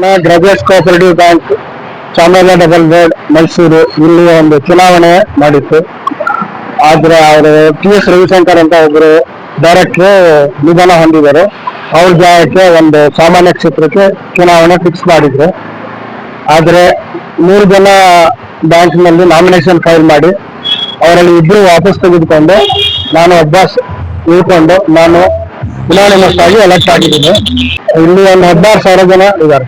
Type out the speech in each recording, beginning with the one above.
Graduate cooperative bank Chamaraja double road Mysuru ಇಲ್ಲಿ ಒಂದು ಚುನಾವಣೆ ಮಾಡಿತ್ತು. ಆದ್ರೆ ಅವರು ಟಿ ಎಸ್ ರವಿಶಂಕರ್ ಅಂತ ಒಬ್ರು ಡೈರೆಕ್ಟ್ರು ನಿಧನ ಹೊಂದಿದ್ದಾರೆ. ಅವ್ರ ಜಾಗಕ್ಕೆ ಒಂದು ಸಾಮಾನ್ಯ ಕ್ಷೇತ್ರಕ್ಕೆ ಚುನಾವಣೆ ಫಿಕ್ಸ್ ಮಾಡಿದ್ರು. ಆದ್ರೆ ಮೂರು ಜನ ಬ್ಯಾಂಕ್ನಲ್ಲಿ ನಾಮಿನೇಷನ್ ಫೈಲ್ ಮಾಡಿ ಅವರಲ್ಲಿ ಇಬ್ರು ವಾಪಸ್ ತೆಗೆದುಕೊಂಡು ನಾನು ಒಬ್ಬ ಉಳ್ಕೊಂಡು ನಾನು ಚುನಾವಣೆ ಆಗಿ ಎಲೆಕ್ಟ್ ಆಗಿದ್ದೀನಿ. ಇಲ್ಲಿ ಒಂದು ಹದಿನಾರು ಸಾವಿರ ಜನ ಇದ್ದಾರೆ.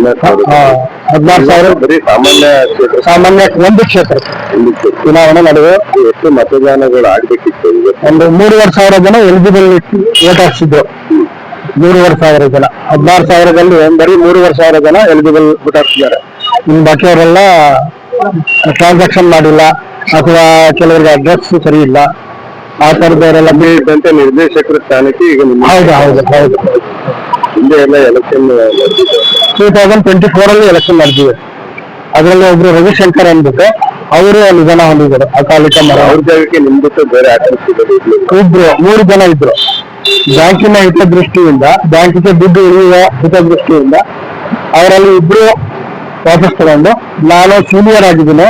ಹದಿನಾರು ಸಾವಿರ. ಬರೀ ಸಾಮಾನ್ಯ ಕ್ಷೇತ್ರ. ಸಾಮಾನ್ಯ ಒಂದು ಕ್ಷೇತ್ರ. ಒಂದು ಕ್ಷೇತ್ರ. ಚುನಾವಣೆ ನಡುವೆ. ಎಷ್ಟು ಮತದಾನಗಳು ಆಗ್ಬೇಕಿತ್ತು ಒಂದು ಮೂರುವರೆ ಸಾವಿರ ಜನ ಎಲಿಜಿಬಲ್ ವೋಟ್ ಹಾಕ್ಸಿದ್ರು ಮೂರುವರೆ ಸಾವಿರ ಜನ. ಹದಿನಾರು ಸಾವಿರದಲ್ಲಿ ಬರೀ ಮೂರುವರೆ ಸಾವಿರ ಜನ ಎಲಿಜಿಬಲ್ ವೋಟ್ ಹಾಕ್ಸಿದ್ದಾರೆ. ಇನ್ನು ಬಾಕಿಯವರೆಲ್ಲ ಟ್ರಾನ್ಸಾಕ್ಷನ್ ಮಾಡಿಲ್ಲ ಅಥವಾ ಕೆಲವರಿಗೆ ಅಡ್ರೆಸ್ ಸರಿ ಇಲ್ಲ. ಆ ಥರದವರೆಲ್ಲ ಬೀಳಿದಂತೆ ನಿರ್ದೇಶಕರ ಸ್ಥಾನಕ್ಕೆ ಈಗ ಹೌದು ಹೌದು ಹೌದು. ಹಿಂದೆ ಎಲ್ಲ election two thousand twenty four ಅಲ್ಲಿ ಎಲೆಕ್ಷನ್ ನಡೆದಿದೆ. ಅದರಲ್ಲಿ ಒಬ್ರು ರವಿಶಂಕರ್ ಅಂದ್ಬಿಟ್ಟು ಅವರು ನಿಧನ ಹೊಂದಿದ್ರು ಅಕಾಲಿಕ ಅವ್ರ ಜಾಗಕ್ಕೆ ಬೇರೆ ಇಬ್ರು ಮೂರು ಜನ ಇದ್ರು ಬ್ಯಾಂಕಿನ ಹಿತದೃಷ್ಟಿಯಿಂದ ಬ್ಯಾಂಕಿಗೆ ದುಡ್ಡು ಉಳಿಯುವ ಹಿತದೃಷ್ಟಿಯಿಂದ ಅವರಲ್ಲಿ ಇಬ್ರು ವಾಪಸ್ ತಗೊಂಡು ನಾನು ಸೀನಿಯರ್ ಆಗಿದ್ದೀನಿ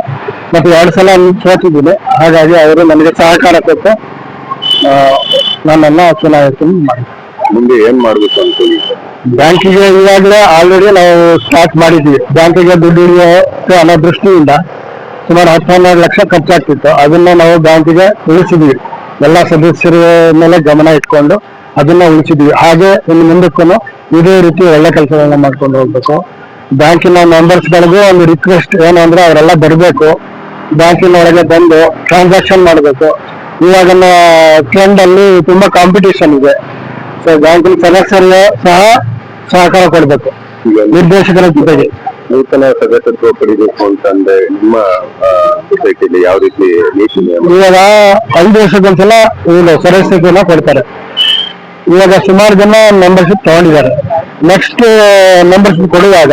ಮತ್ತೆ ಎರಡು ಸಲ ಸೋತಿದ್ದೀನಿ. ಹಾಗಾಗಿ ಅವರು ನನಗೆ ಸಹಕಾರ ಕೊಟ್ಟು ಆ, ನನ್ನನ್ನ ಮಾಡಿ ಮುಂದೆ ಏನ್ ಮಾಡ್ಬೇಕು ಅನ್ಕೊಳ್ಳಿ ಬ್ಯಾಂಕಿಗೆ ಈಗಾಗಲೇ ಆಲ್ರೆಡಿ ನಾವು ಸ್ಟಾರ್ಟ್ ಮಾಡಿದ್ವಿ. ಬ್ಯಾಂಕಿಗೆ ದುಡ್ಡು ಉಳಿಯುವ ಅನ್ನೋ ದೃಷ್ಟಿಯಿಂದ ಸುಮಾರು ಹತ್ತು ಹನ್ನೆರಡು ಲಕ್ಷ ಖರ್ಚಾಗ್ತಿತ್ತು. ಅದನ್ನ ನಾವು ಬ್ಯಾಂಕಿಗೆ ಉಳಿಸಿದ್ವಿ. ಎಲ್ಲ ಸದಸ್ಯರ ಮೇಲೆ ಗಮನ ಇಟ್ಕೊಂಡು ಅದನ್ನ ಉಳಿಸಿದ್ವಿ. ಹಾಗೆ ಇನ್ನು ಮುಂದಕ್ಕೂ ಇದೇ ರೀತಿ ಒಳ್ಳೆ ಕೆಲಸಗಳನ್ನ ಮಾಡ್ಕೊಂಡು ಹೋಗ್ಬೇಕು. ಬ್ಯಾಂಕಿನ ಮೆಂಬರ್ಸ್ಗಳಿಗೂ ಒಂದು ರಿಕ್ವೆಸ್ಟ್ ಏನು ಅಂದ್ರೆ ಅವರೆಲ್ಲ ಬರಬೇಕು. ಬ್ಯಾಂಕಿನ ಒಳಗೆ ಬಂದು ಟ್ರಾನ್ಸಾಕ್ಷನ್ ಮಾಡಬೇಕು. ಇವಾಗಿನ ಟ್ರೆಂಡ್ ಅಲ್ಲಿ ತುಂಬಾ ಕಾಂಪಿಟೇಷನ್ ಇದೆ. ಸೊ ಬ್ಯಾಂಕಿನ ಸದಸ್ಯರಿಗೆ ಸಹ ಸಹಕಾರ ಕೊಡಬೇಕು. ನಿರ್ದೇಶಕರ ಜೊತೆಗೆ. ನೂತನ ಸದಸ್ಯತ್ವ ಪಡಿಬೇಕು ಅಂತಂದ್ರೆ ನಿಮ್ಮ ಸೊಸೈಟಿಲಿ ಯಾವ ರೀತಿ ನೀತಿ ನಿಯಮ? ಇವಾಗ ಐದು ವರ್ಷಕ್ಕೊಂದ್ಸಲ ಇವರು ಸದಸ್ಯತ್ವನ ಕೊಡ್ತಾರೆ. ಇವಾಗ ಸುಮಾರು ಜನ ಮೆಂಬರ್ಶಿಪ್ ತಗೊಂಡಿದ್ದಾರೆ. ನೆಕ್ಸ್ಟ್ ಮೆಂಬರ್ಶಿಪ್ ಕೊಡುವಾಗ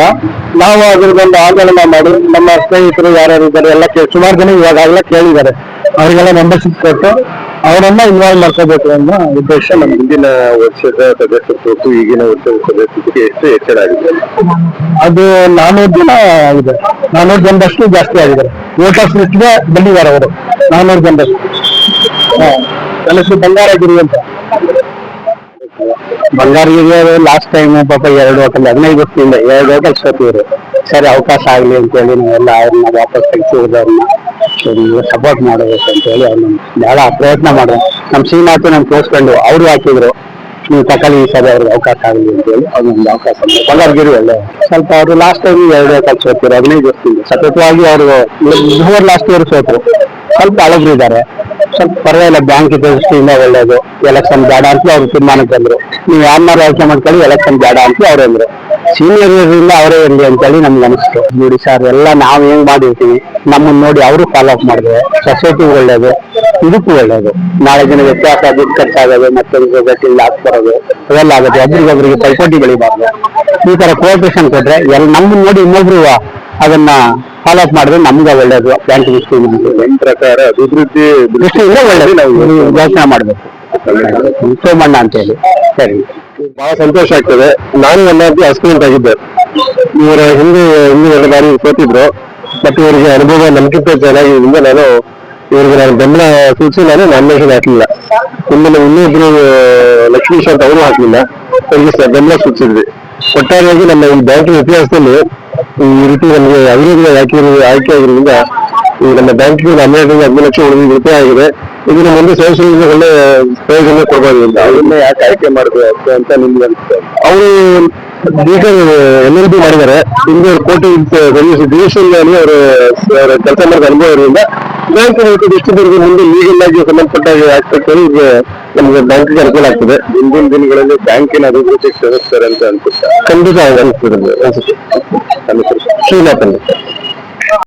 ನಾವು ಅದ್ರದ್ದೊಂದು ಆಂದೋಲನ ಮಾಡಿ ನಮ್ಮ ಸ್ನೇಹಿತರು ಯಾರ್ಯಾರು ಇದ್ದಾರೆ ಎಲ್ಲ ಸುಮಾರು ಜನ ಇವಾಗಲೇ ಕೇಳಿದ್ದಾರೆ. ಅವರಿಗೆಲ್ಲ ಮೆಂಬರ್ಶಿಪ್ ಕೊಟ್ಟು ಅವರನ್ನ ಇನ್ವಾಲ್ವ್ ಮಾಡ್ಕೋಬೇಕು ಅನ್ನೋ ಉದ್ದೇಶ ನಮ್ಮ ಹಿಂದಿನ ವರ್ಷದ ಸದಸ್ಯತ್ವಕ್ಕೂ ಈಗಿನ ವರ್ಷದ ಸದಸ್ಯತ್ವಕ್ಕೆ ಎಷ್ಟು ಹೆಚ್ಚಳ ಆಗಿದೆ? ಅದು ನಾನೂರು ಜನ ಆಗಿದೆ. ನಾನೂರು ಜನದಷ್ಟು ಜಾಸ್ತಿ ಆಗಿದ್ದಾರೆ ವೋಟರ್ಸ್ ಲಿಸ್ಟ್ಗೆ ಬಂದಿದ್ದಾರೆ ಅವರು. ನಾನೂರು ಜನದಷ್ಟು. ನನ್ನ ಹೆಸರು ಬಂಗಾರಗಿರಿ ಅಂತ. ಬಂಗಾರಗಿರಿ ಲಾಸ್ಟ್ ಟೈಮ್ ಪಾಪ ಎರಡು ಹೋಟೆಲ್ ಹದಿನೈದು ವರ್ಷದಿಂದ ಎರಡು ಹೋಟೆಲ್ ಸೋತಿದ್ರು. ಸರಿ ಅವಕಾಶ ಆಗಲಿ ಅಂತೇಳಿ ನಾವೆಲ್ಲ ಅವ್ರನ್ನ ವಾಪಸ್ ತೆಗೆಸಿರೋದನ್ನ ಸಪೋರ್ಟ್ ಮಾಡಬೇಕು ಅಂತ ಹೇಳಿ ಅವ್ರು ಬಹಳ ಪ್ರಯತ್ನ ಮಾಡಿದ್ರು ನಮ್ಮ ಶ್ರೀನಾಥ್ ನಮ್ಮ ತೋರಿಸ್ಕೊಂಡು ಅವ್ರು ಹಾಕಿದ್ರು ನೀವು ತಕೊಳ್ಳಿ ಈ ಸರಿ ಅವ್ರಿಗೆ ಅವಕಾಶ ಆಗಲಿ ಅಂತ ಹೇಳಿ ಅವ್ರನ್ನೊಂದು ಅವಕಾಶ ಮಾಡಿದ್ರು. ಬಂಗಾರಗಿರಿ ಒಳ್ಳೆ. ಸ್ವಲ್ಪ ಅವರು ಲಾಸ್ಟ್ ಟೈಮ್ ಎರಡು ಹೋಟೆಲ್ ಸೋತಿರು, ಹದಿನೈದು ವರ್ಷದಿಂದ. ಸತತವಾಗಿ ಅವರು ಮೂವರ್ ಲಾಸ್ಟ್ ಇಯರ್ ಸೋತರು. ಸ್ವಲ್ಪ ಹಳಬ್ರು ಇದ್ದಾರೆ ಸ್ವಲ್ಪ ಪರವಾಗಿಲ್ಲ ಬ್ಯಾಂಕ್ ದೃಷ್ಟಿಯಿಂದ ಒಳ್ಳೇದು. ಎಲೆಕ್ಷನ್ ಬೇಡ ಅಂತ ಅವ್ರು ತೀರ್ಮಾನಕ್ಕೆ ಬಂದ್ರು. ನೀವು ಯಾರನ್ನಾರು ಆಯ್ಕೆ ಮಾಡ್ಕೊಳ್ಳಿ ಎಲೆಕ್ಷನ್ ಬೇಡ ಅಂತ ಅವ್ರು ಸೀನಿಯರ್ ಇರೋದ್ರಿಂದ ಅವರೇ ಇರಲಿ ಅಂತೇಳಿ ನಮ್ಗೆ ಅನಿಸ್ತು. ನೋಡಿ ಸರ್ ಎಲ್ಲ ನಾವು ಹೆಂಗ್ ಮಾಡಿರ್ತೀವಿ. ನಮ್ಮನ್ನ ನೋಡಿ ಅವರು ಫಾಲೋ ಅಪ್ ಮಾಡಿದ್ರೆ. ಸೊಸೈಟಿ ಒಳ್ಳೇದು ಇದಕ್ಕೂ ಒಳ್ಳೇದು. ನಾಳೆ ದಿನ ವ್ಯತ್ಯಾಸ ದುಡ್ಡು ಖರ್ಚಾಗೋದು ಮತ್ತೆ ಗಟ್ಟಿ ಲಾಸ್ ಬರೋದು ಅವೆಲ್ಲ ಆಗುತ್ತೆ. ಒಬ್ರಿಗೊಬ್ರಿಗೆ ಪೈಪೋಟಿ ಬೆಳಿಬಾರ್ದು ಈ ತರ ಕೋಆಪರೇಷನ್ ಕೊಟ್ರೆ ಎಲ್ಲ ನಮ್ಮನ್ನ ನೋಡಿ ಇನ್ನೊಬ್ರು ಅದನ್ನ ಫಾಲೋ ಅಪ್ ಮಾಡಿದ್ರೆ ನಮ್ಗೆ ಒಳ್ಳೇದು. ಬ್ಯಾಂಕ್ ದೃಷ್ಟಿ ಪ್ರಕಾರ ಅಭಿವೃದ್ಧಿ ದೃಷ್ಟಿಯಿಂದ ಒಳ್ಳೇದು. ನಾವು ಯೋಚನೆ ಮಾಡ್ಬೇಕು. ಸೋಮಣ್ಣ ಅಂತ ಹೇಳಿ ಸರಿ. ಬಹಳ ಸಂತೋಷ ಆಗ್ತದೆ. ನಾನು ಎಲ್ಲರಿಗೂ ಅಸ್ಪಿರೆಂಟ್ ಆಗಿದ್ದೆ. ಇವರ ಹಿಂದೆ ಹಿಂದೆ ಎರಡು ಬಾರಿ ಸೋತಿದ್ರು. ಬಟ್ ಇವರಿಗೆ ಅನುಭವ ನಮ್ಗಿಂತ ಚೆನ್ನಾಗಿದ್ದರಿಂದ ನಾನು ಇವರಿಗೆ ನಾನು ಬೆಂಬಲ ಸೂಚಿಸಿ ನಾನು ನಾಮಿನೇಷನ್ ಹಾಕಲಿಲ್ಲ. ಇನ್ನು ಇನ್ನೊಬ್ರು ಲಕ್ಷ್ಮೀಶ್ ಅಂತ ಅವರು ಹಾಕಲಿಲ್ಲ. ಅವರಿಗೆ ಬೆಂಬಲ ಸೂಚಿಸಿದ್ವಿ. ಒಟ್ಟಾರೆಯಾಗಿ ನಮ್ಮ ಈ ಬ್ಯಾಂಕಿನ ಇತಿಹಾಸದಲ್ಲಿ ಈ ರೀತಿ ನಮಗೆ ಅಭಿವೃದ್ಧಿ ಆಯ್ಕೆ ಆಯ್ಕೆ ಆಗಿರೋದ್ರಿಂದ ಈ ನಮ್ಮ ಬ್ಯಾಂಕಿಗೆ ಹನ್ನೆರಡರಿಂದ ಹದಿನೈದು ಲಕ್ಷ ಉಳಿದ ರೂಪಾಯಿ ಆಗಿದೆ. ಇದನ್ನ ಮುಂದೆ ಸೇವಿಸುವುದರಿಂದ ಒಳ್ಳೆ ಪ್ರಯೋಜನ ಕೊಡಬಹುದು ಅದನ್ನ ಯಾಕೆ ಆಯ್ಕೆ ಮಾಡಬೇಕು ಅಂತ ನಿಮ್ಗೆ ಅನ್ಸುತ್ತೆ. ಅವರು ಈಗ ಎಲ್ ಎಲ್ ಬಿ ಮಾಡಿದ್ದಾರೆ. ಹಿಂದೆ ಕೋಟಿ ಡಿವಿಷನ್ ಅವರು ಕೆಲಸ ಮಾಡಿದ ಅನುಭವ ಇರೋದ್ರಿಂದ ಬ್ಯಾಂಕ್ ಎಷ್ಟು ಡಿಸ್ಟ್ರಿಬ್ಯೂಟರ್ ಮುಂದೆ ಲೀಗಲ್ ಆಗಿ ಸಂಬಂಧಪಟ್ಟ ಆಸ್ಪೆಕ್ಟ್ ನಮಗೆ ನಮಗೆ ಬ್ಯಾಂಕಿಗೆ ಅನುಕೂಲ ಆಗ್ತದೆ. ಮುಂದಿನ ದಿನಗಳಲ್ಲಿ ಬ್ಯಾಂಕಿನ ಅಭಿವೃದ್ಧಿ ಶ್ರಮಿಸ್ತಾರೆ ಅಂತ ಅನ್ಸುತ್ತೆ? ಖಂಡಿತ ಅನ್ಸುತ್ತೆ? ಶ್ರೀನಾಥ್ ಅಂತ.